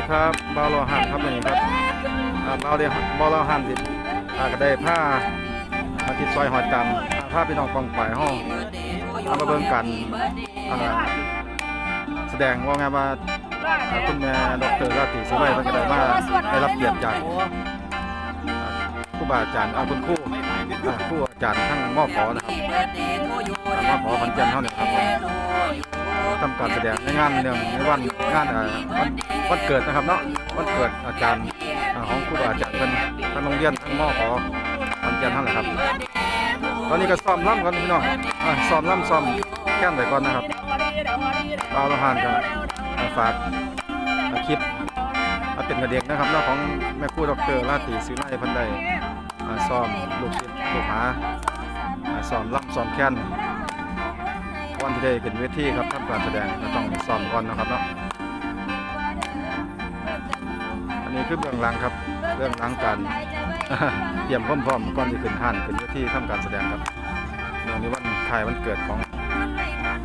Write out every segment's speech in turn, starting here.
ดีครับบาวโลหันครับนี่ครับอ่าบาวเดียบาวโลหันที่อ่าก็ได้ผ้ามาติดซอยหอดกันผ้าพี่น้องกองฝ่ายห้องเอามาเบิ่งกันอ่าแสดงว่าไงว่าคุณแม่ดรราตีสุไลเพิ่นก็ได้มาได้รับเกียรติจากอ่าครูบาอาจารย์อาคุณครูอ่าครูอาจารย์ทั้งมอขอนะครับมอขอพันจันทร์เท่านี้ครับ ทำการแสดงในงานเนื่องในวันงานวันวันเกิดนะครับเนาะวันเกิดอาจารย์ของครูอาจารย์เป็นทั้งโรงเรียนทั้งมอขอพันจันทร์เท่านี้ครับ ตอนนี้ก็ซ้อมล่ำกันพี่น้องซ้อมล่ำซ้อมแก้มไปก่อนนะครับบาวละหานก็อ่าฝากอ่าคลิปอ่าเป็นกระเด็กนะครับเนาะของแม่ครู่ดรราตีซื้อไล่พันใดอ่าซ้อมลูกศิษย์ลูกหาอาซ้อมล่ำซ้อมแค้น วันที่ได้ขึ้นเวทีครับทำการแสดงก็ต้องซ้อมก่อนนะครับเนาะอันนี้คือเบื้องหลังครับเบื้องหลังการเตรียมพร้อมๆก่อนที่ขึ้นห้านขึ้นเวทีทำการแสดงครับเนื่องในวันคลายวันเกิดของ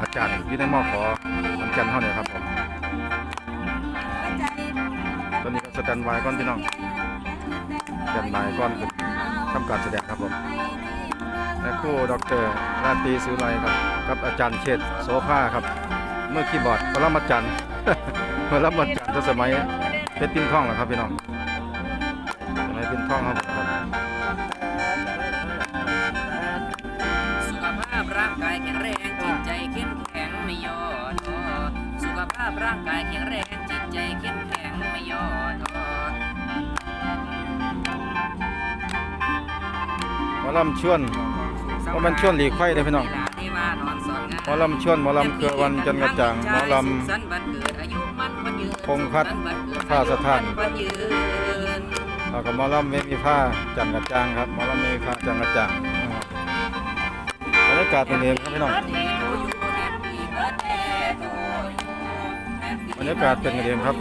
อาจารย์วินัยมอขอวันจันทร์เท่านี้ครับผมตอนนี้ก็สแตนบายก่อนพี่น้องสแตนบายก่อนขึ้นทำการแสดงครับผม และครู่ดอกเตอรราตรีสุไลครับ กับอาจารย์เชษฐ์โสภาครับ เมื่อคีย์บอร์ดพระมาจันทร์พระมาจันทร์ตั้งสมัยเพชรติ้งท่องแหละครับพี่น้องสมัยเป็นท่องครับผมสุขภาพร่างกายแข็งแรงจิตใจเข้มแข็งไม่ย่อท้อสุขภาพร่างกายแข็งแรงจิตใจเข้มแข็งไม่ย่อท้อหมอลำชวน ว่ามันชวนหลีกไฟเด้อพี่น้องหมอลำชวนหมอลำเครือวันจันทร์กระจ่างหมอลำพงษ์พัฒน์ผ้าสถานแล้วก็หมอลำไม่มีผ้าจันทร์กระจ่างครับหมอลำไม่มีผ้าจันทร์กระจ่างบรรยากาศเป็นเองครับพี่น้องบรรยากาศเป็นกันเองครับ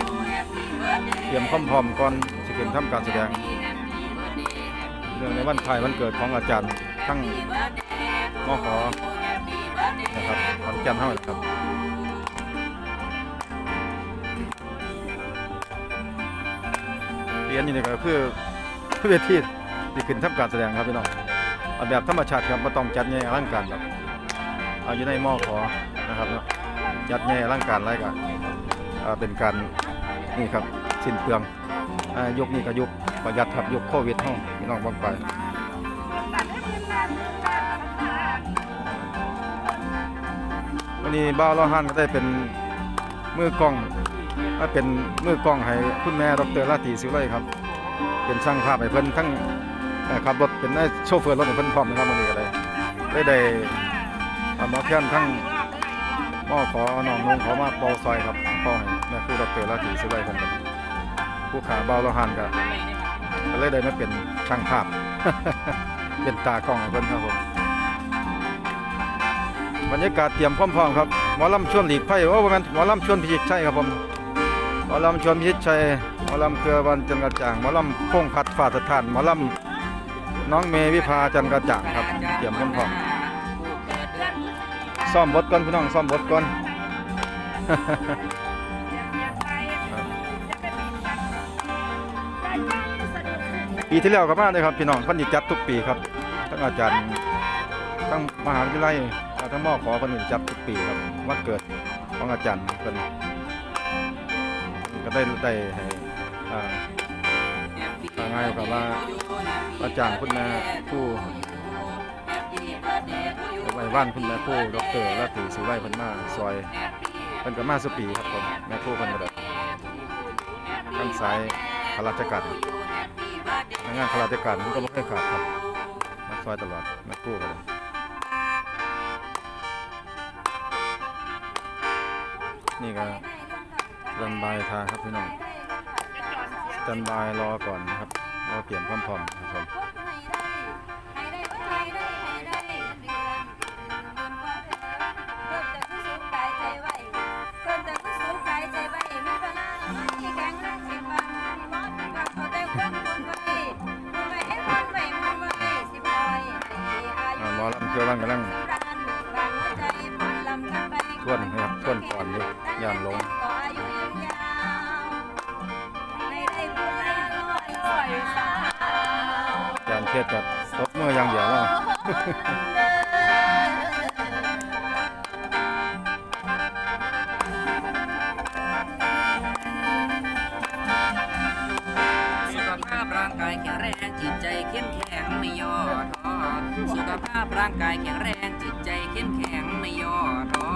เตรียมพร้อมๆก่อนจะขึ้นทำการแสดงเรื่องในวันคล้ายวันเกิดของอาจารย์ ทั้งมอขอนะครับขอนแก่นเท่านั้นครับเรียนอยู่นี่ก็คือเวทีที่ขึ้นทำการแสดงครับพี่น้องเอาแบบธรรมชาติครับไม่ต้องจัดแย่อลังการครับเอาอยู่ในหม้อขอนะครับเนาะจัดแย่อลังการอะไรกันเป็นการนี่ครับสิ้นเปลืองอ่ายุคนี้ก็ยุคประหยัดครับยุคโควิดห้องพี่น้องบ้างไป วันนี้บ้าวเราหันก็ได้เป็นมือกล้องมาเป็นมือกล้องให้คุณแม่ดรราตรีสิวไลครับ เป็นช่างภาพให้เพิ่นทั้งเอ่อขับรถเป็นนายโชเฟอร์รถให้เพิ่นพร้อมนะครับวันนี้ก็เลยได้ได้เอาหมอแค้นทั้งหม้อขอนองนงขอมาเป่าซอยครับเป่าให้แม่ครูดรราตรีสิวไลเพิ่นครับผู้ขาเบาวละหันก็ก็เลยได้มาเป็นช่างภาพ เป็นตากล้องให้เพิ่นครับผมบรรยากาศเตรียมพร้อมๆครับหมอลำชวนหลีกไฟโอ้บ่แม่นหมอลำชวนพิชิตชัยครับผมหมอลำชวนพิชิตชัยหมอลำเครือวันจันกระจ่างหมอลำพงพัดฝ่าสถานหมอลำน้องเมวิภาจันกระจ่างครับ เตรียมพร้อมๆซ่อมบทก่อนพี่น้องซ่อมบทก่อน ปีที่แล้วก็มาเลยครับพี่น้องเพันธิจัดทุกปีครับทั้งอาจารย์ทั้งมหาวิทยาลัยทั้งมอขอเพันธิจัดทุกปีครับวันเกิดของอาจารย์เพิ่นก็ได้ได้ให้อ่าง่ายกับว่าอาจารย์คุณแม่ผู้ไว้ว่านคุณแม่ผู้ดอกเตอรราตรีสุไลพิ่นมาซอยเพิ่นก็มาสุปีครับผมแม่ผู้เพิ่นก็ได้ทั้งสายข้าราชการพนัก งานข้าราชการมันก็ไม่ค่อยขาดครับมาซอยตลอดม่ผู้ก็ได้นี่ก็สแตนบายทางครับพี่น้องจันบายรอก่อนนะครับรอเปลี่ยมพร้อมๆครับผม อนกำลังท่วนนะครับท่วนก่อนเลยย่อนลงยานเทียดกับตบมือยังเดียวแล้วสุขภาพร่างกายแข็งแรงจิตใจเข้มแข็งไม่ย่อท้อ สุขภาพร่างกายแข็งแรงจิตใจเข้มแข็งไม่ย่อท้อ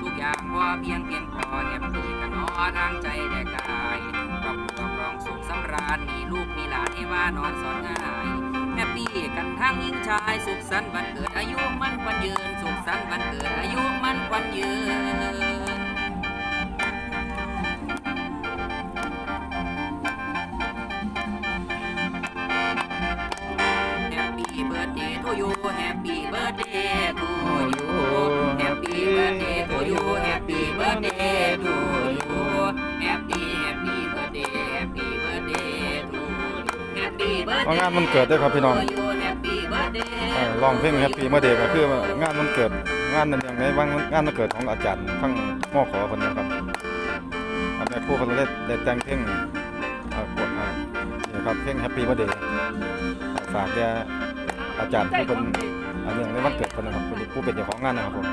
ทุกอย่างพอเพียงเพียงพอแฮปปี้กันนอทางใจและกายครอบครัวครองสุขสำราญมีลูกมีหลานให้ว่านอนสอนง่ายแฮปปี้กันทั้งหญิงชายสุขสันต์วันเกิดอายุมั่นขวัญยืนสุขสันต์วันเกิดอายุมั่นขวัญยืน เอางานวันเกิดด้วยครับพี่น้อง to you Happy birthday เอ่อร้องเพลงแฮปปี้เมื่อเด็กก็คืองานวันเกิดงานนั่นอย่างไรบ้างงานวันเกิดของอาจารย์ทั้งมอขอคนนะครับอันนี้ครูคนเล่นได้แต่งเพลงกดอ่านี่ครับเพลงแฮปปี้เมื่อเด็กฝากแด่อาจารย์ผู้เป็นอันนี้ในวันเกิดคนนะครับเป็นผู้เป็นเจ้าของงานนะครับผม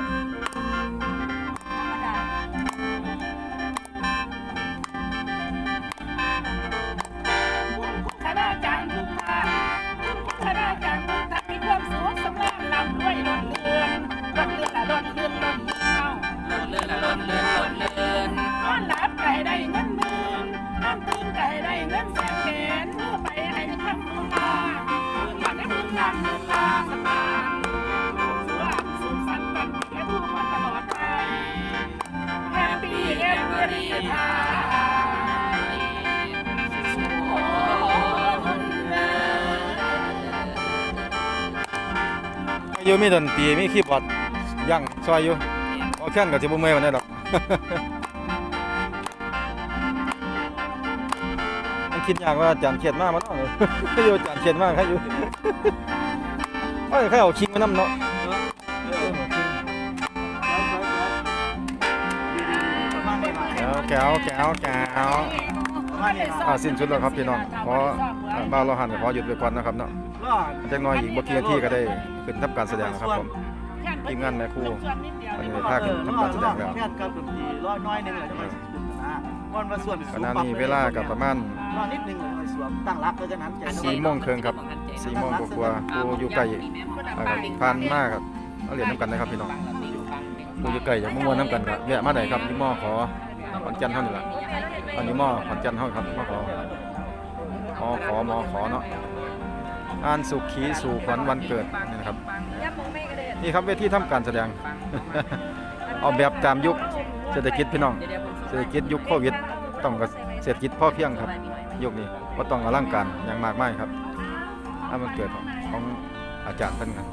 อยู่มีดนตรีมีคีย์บอร์ดย่างซอยอยู่โอเคกับจิบุเมย์วันนี้หรอกมันคิดยากว่าจารย์เขียนมากมันเนาะอยู่จารย์เขียนมากใครอยู่เอ้ยใครเอาคิงมานำเนาะ แก้วแก้วแก้วแก้วอ่าสิ้นชุดแล้วครับพี่น้องขออ่าบ่าวเราหันขอหยุดไปก่อนนะครับเนาะจักหน่อยอีกบ่กี่นาทีก็ได้ขึ้นทำการแสดงแล้วครับผมทีมงานแม่ครูอันนี้ภาคทำการแสดงแล้วแค่กับดนตรีร้อยน้อยหนึงเลยจะมานะวันมาส่วนขณะนี้เวลากับประมาณรอนิดนึงเลยมาสวมตั้งรับเพราะฉะนั้นจะสี่โมงครึ่งครับสี่โมงกว่าๆผู้อยู่ไกลอ่าครับผ่านมากครับเอาเหรียญน้ำกันนะครับพี่น้องผู้อยู่ไกลอยากมาม่วนน้ำกันครับแวะมาได้ครับนี่หม้อขอ ขอนแก่นเท่านี้แหละอันนี้หม้อขอนแก่นเท่าครับหม้อขอหม้อขอหม้อขอเนาะอ่านสุขีสู่ขวัญวันเกิดนี่นะครับนี่ครับเวทีทำการแสดง เอาแบบตามยุคเศรษฐกิจพี่น้อง เศรษฐกิจยุคโควิดต้องกับเศรษฐกิจพอเพียงครับยุคนี้ก็ต้องอลังการอย่างมากมายครับถ้ามันเกิดของอาจารย์ท่านครับ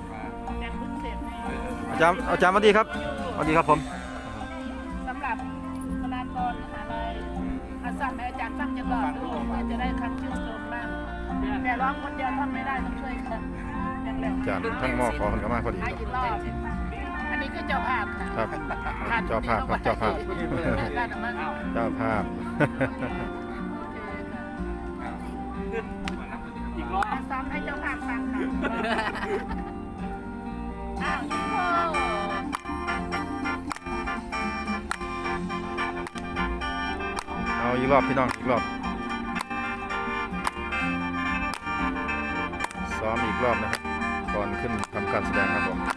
อาจารย์อาจารย์สวัสดีครับสวัสดีครับผม องคนเดียวทำไม่ได้ต้องช่วยกันอย่างเร็วอาจารย์ทั้งหมอขอคนก็มาพอดี ให้ครับกี่รอบอันนี้คือเจ้าภาพค่ะครับเจ้าภาพครับเจ้าภาพด้านมั่งเจ้าภาพ อีกรอบ ซ้อมให้เจ้าภาพฟังค่ะอ้าวโอ้เอาอีกรอบพี่น้องอีกรอบ ซ้อมอีกรอบนะครับก่อนขึ้นทำการแสดงครับผม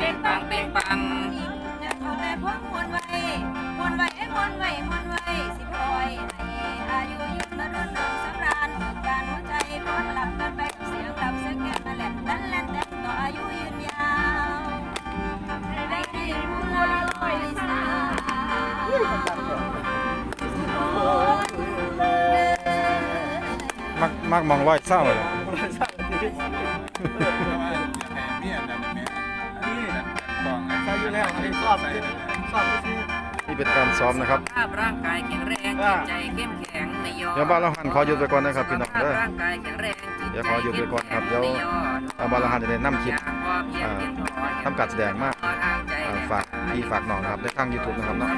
ป่งปังละเป่งปังเป่งปังจะเอาแต่พวกมวลไว้มวลไว้มวลไว้มวลไว้สิพลอยให้อายุยืนมารุ่นเรืองสำราญการหัวใจพรหลับกันไปกับเสียงดับเสียงแก่มาแหลนดันแลนแต่ต่ออายุยืนยาวให้ได้ผู้ลอยสายมักมักมองร้อยเศร้าเลยนี่ แล้วอันนี้สอบสอบไปซื้อนี่เป็นการซ้อมนะครับ ภาพร่างกายแข็งแรงจิตใจเข้มแข็งไม่ยอมเดี๋ยวบ้านเราหันขอหยุดไปก่อนนะครับพี่น้องภาพเด้อร่างกายแข็งแรงจิตเดี๋ยวใจขอหยุดไปก่อนครับเดี๋ยวไม่อมเอาบ้านเราหันจะได้นำคลิปอย่างพอเพียงเพียงพอทำการแสดงมากทางใจอ่าฝากพี่ฝากน้องนะครับในทาง YouTube นะครับเนาะ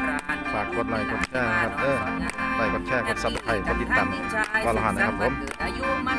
ฝากกดไลค์กดแชร์นะครับเด้อไลค์กดแชร์กด Subscribe กดติดตามบ้านเราหันนะครับผมอายุมัน